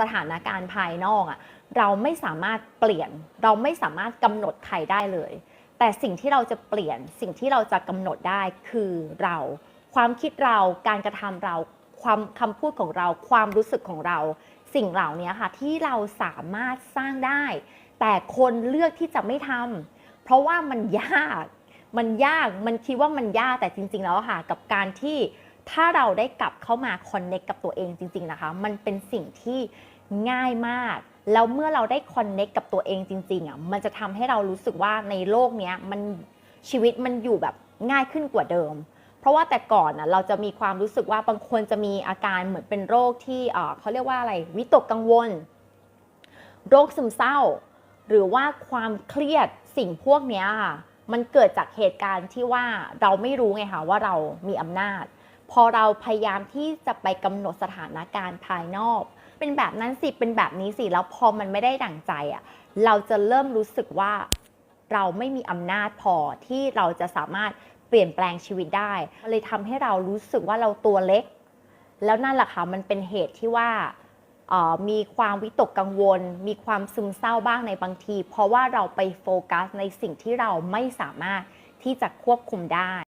สถานการณ์ภายนอกอะเราไม่สามารถเปลี่ยน เราไม่สามารถกำหนดใครได้เลย แต่สิ่งที่เราจะเปลี่ยนสิ่งที่เราจะกำหนดได้คือเรา ความคิดเราการกระทำเราความคำพูดของเราความรู้สึกของเรา สิ่งเหล่านี้ค่ะที่เราสามารถสร้างได้ แต่คนเลือกที่จะไม่ทำเพราะว่ามันยาก มันยากมันคิดว่ามันยากแต่จริง ๆ แล้วค่ะ กับการที่ ถ้าเราได้กลับเข้ามาคอนเน็กกับตัวเองจริง ๆนะคะ มันเป็นสิ่งที่ง่ายมาก แล้วเมื่อเราได้คอนเน็กกับตัวเองจริงๆอะมันจะทำให้เรารู้สึกว่าในโลกเนี้ยมันชีวิตมันอยู่แบบง่ายขึ้นกว่าเดิม เพราะว่าแต่ก่อนน่ะเราจะมีความรู้สึกว่าบางคนจะมีอาการเหมือนเป็นโรคที่เอ่อเขาเรียกว่าอะไรวิตกกังวล โรคซึมเศร้า หรือว่าความเครียดสิ่งพวกนี้ค่ะมันเกิดจากเหตุการณ์ที่ว่าเราไม่รู้ไงคะว่าเรามีอำนาจ พอเราพยายามที่จะไปกำหนดสถานการณ์ภายนอก เป็นแบบนั้นสิเป็นแบบนี้สิแล้วพอมันไม่ได้ดั่งใจอะเราจะเริ่มรู้สึกว่าเราไม่มีอำนาจพอที่เราจะสามารถเปลี่ยนแปลงชีวิตได้ เลยทำให้เรารู้สึกว่าเราตัวเล็ก แล้วนั่นแหละค่ะมันเป็นเหตุที่ว่าออมีความวิตกกังวล มีความซึมเศร้าบ้างในบางที เพราะว่าเราไปโฟกัสในสิ่งที่เราไม่สามารถที่จะควบคุมได้